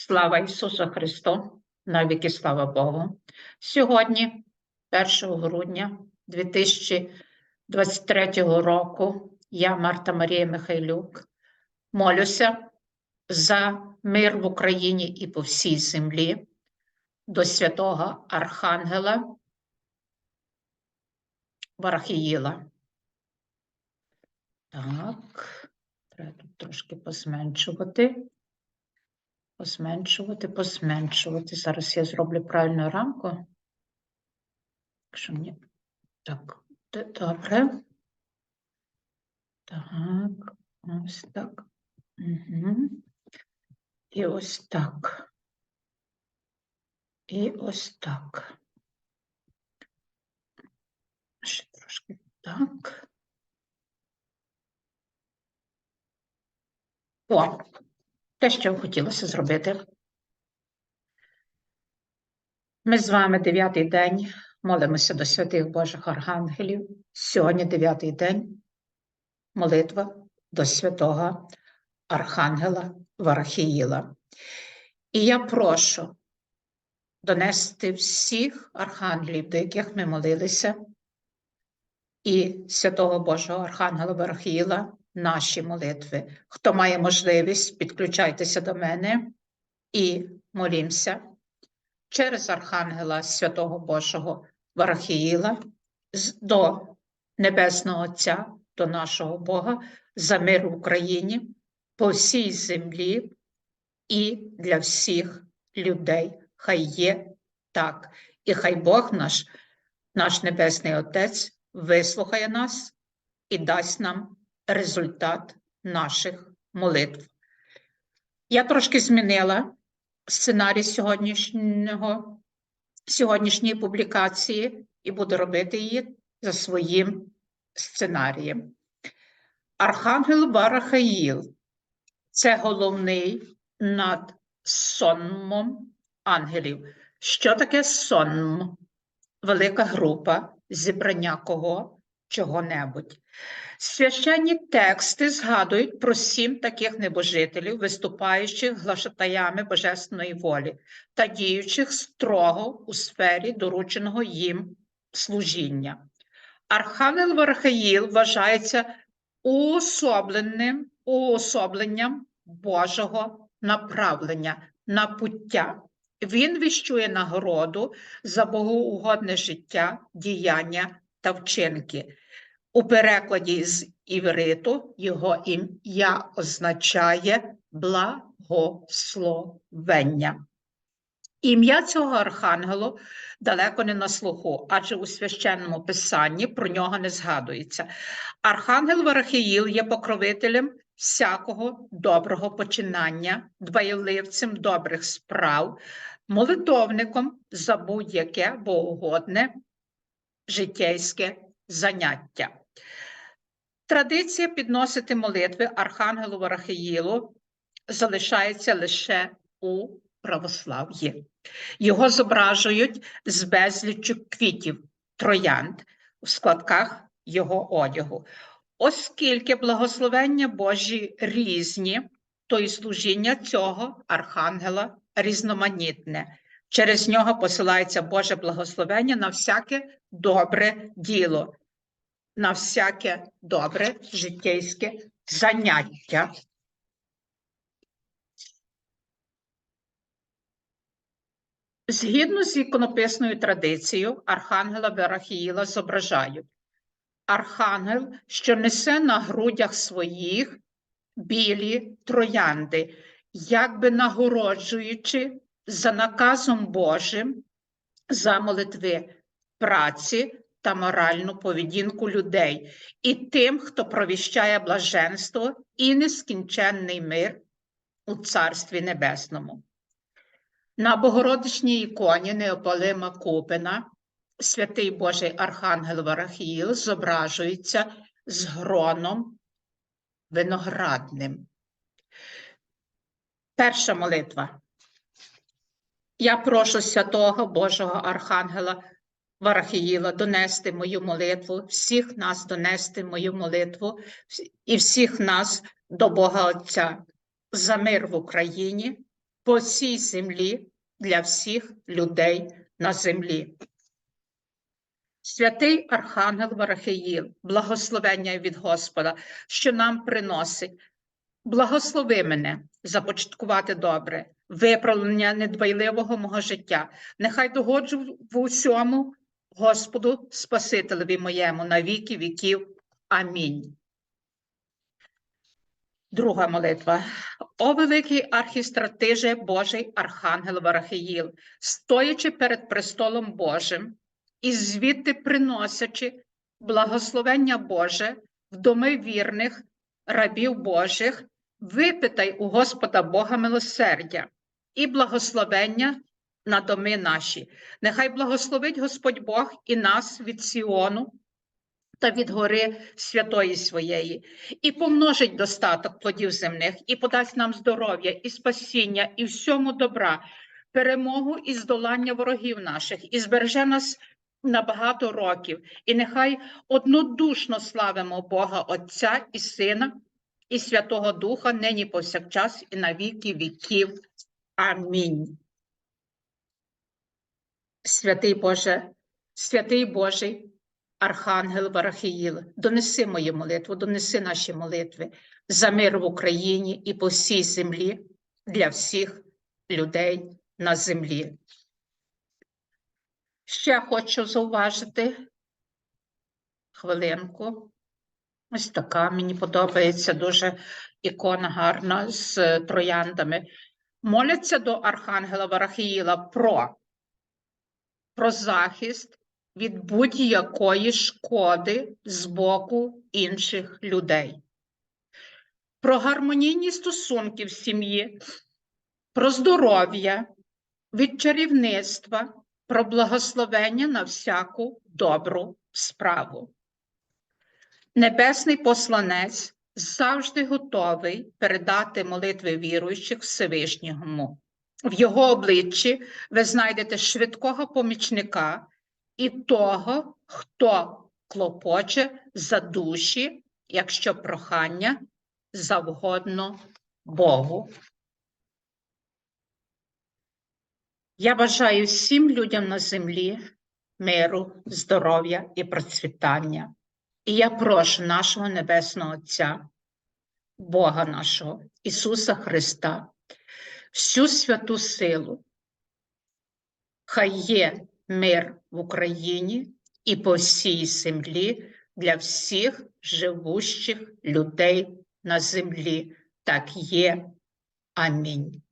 Слава Ісусу Христу, навіки слава Богу. Сьогодні, 1 грудня 2023 року, я, Марта Марія Михайлюк, молюся за мир в Україні і по всій землі до святого Архангела Варахіїла. Так, треба тут трошки позменшувати. Позменшувати, позменшувати. Зараз я зроблю правильну рамку. Якщо мені так, добре. Так, ось так. Угу. І ось так. І ось так. Ще трошки так. О, те, що хотілося зробити. Ми з вами дев'ятий день молимося до святих Божих архангелів. Сьогодні дев'ятий день молитва до святого Архангела Варахіїла. І я прошу донести всіх архангелів, до яких ми молилися, і святого Божого Архангела Варахіїла наші молитви. Хто має можливість, підключайтеся до мене і молімося через Архангела Святого Божого Варахіїла до Небесного Отця, до нашого Бога, за мир в Україні, по всій землі і для всіх людей. Хай є так. І хай Бог наш, наш Небесний Отець, вислухає нас і дасть нам результат наших молитв. Я трошки змінила сценарій сьогоднішнього, сьогоднішньої публікації і буду робити її за своїм сценарієм. Архангел Варахаїл це головний над сонмом ангелів. Що таке сонм? Велика група зібрання кого чого-небудь. Священні тексти згадують про сім таких небожителів, виступаючих глашатаями божественної волі та діючих строго у сфері дорученого їм служіння. Архангел Варахаїл вважається уособленим, уособленням Божого направлення на пуття. Він віщує нагороду за богоугодне життя, діяння та вчинки. У перекладі з івриту його ім'я означає благословення. Ім'я цього архангелу далеко не на слуху, адже у священному писанні про нього не згадується. Архангел Варахіїл є покровителем всякого доброго починання, дбайливцем добрих справ, молитовником за будь-яке богоугодне життєйське заняття. Традиція підносити молитви Архангелу Варахіїлу залишається лише у православ'ї. Його зображують з безліччю квітів, троянд у складках його одягу. Оскільки благословення Божі різні, то і служіння цього архангела різноманітне. Через нього посилається Боже благословення на всяке добре діло, на всяке добре життєйське заняття. Згідно з іконописною традицією, архангела Верахіїла зображають архангел, що несе на грудях своїх білі троянди, якби нагороджуючи за наказом Божим за молитви праці та моральну поведінку людей, і тим, хто провіщає блаженство і нескінченний мир у Царстві Небесному. На Богородичній іконі Неопалима Купина святий Божий Архангел Варахіїл зображується з гроном виноградним. Перша молитва. Я прошу святого Божого Архангела Варахіїла донести мою молитву, всіх нас донести мою молитву і всіх нас до Бога Отця за мир в Україні, по всій землі для всіх людей на землі. Святий Архангел Варахиїл, благословення від Господа, що нам приносить. Благослови мене започаткувати добре, виправлення недбайливого мого життя. Нехай догоджу в усьому Господу Спасителеві моєму на віки віків. Амінь. Друга молитва. О великий архістратиже Божий Архангел Варахиїл, стоячи перед престолом Божим і звідти приносячи благословення Боже в доми вірних рабів Божих, випитай у Господа Бога милосердя і благословення на доми наші. Нехай благословить Господь Бог і нас від Сіону та від гори святої своєї, і помножить достаток плодів земних, і подасть нам здоров'я, і спасіння, і всьому добра, перемогу і здолання ворогів наших, і збереже нас на багато років. І нехай однодушно славимо Бога Отця і Сина, і Святого Духа, нині повсякчас, і на віки віків. Амінь. Святий Боже, святий Божий, Архангел Варахіїл, донеси мою молитву, донеси наші молитви за мир в Україні і по всій землі для всіх людей на землі. Ще хочу зауважити хвилинку. Ось така мені подобається дуже ікона гарна з трояндами. Моляться до Архангела Варахіїла про, про захист від будь-якої шкоди з боку інших людей, про гармонійні стосунки в сім'ї, про здоров'я, від чарівництва, про благословення на всяку добру справу. Небесний посланець завжди готовий передати молитви віруючих Всевишньому. В його обличчі ви знайдете швидкого помічника і того, хто клопоче за душі, якщо прохання завгодно Богу. Я бажаю всім людям на землі миру, здоров'я і процвітання. І я прошу нашого Небесного Отця, Бога нашого, Ісуса Христа, всю святу силу. Хай є мир в Україні і по всій землі для всіх живущих людей на землі. Так є. Амінь.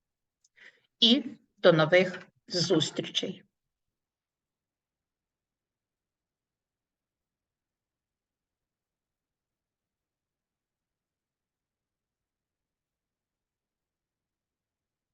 І до нових зустрічей.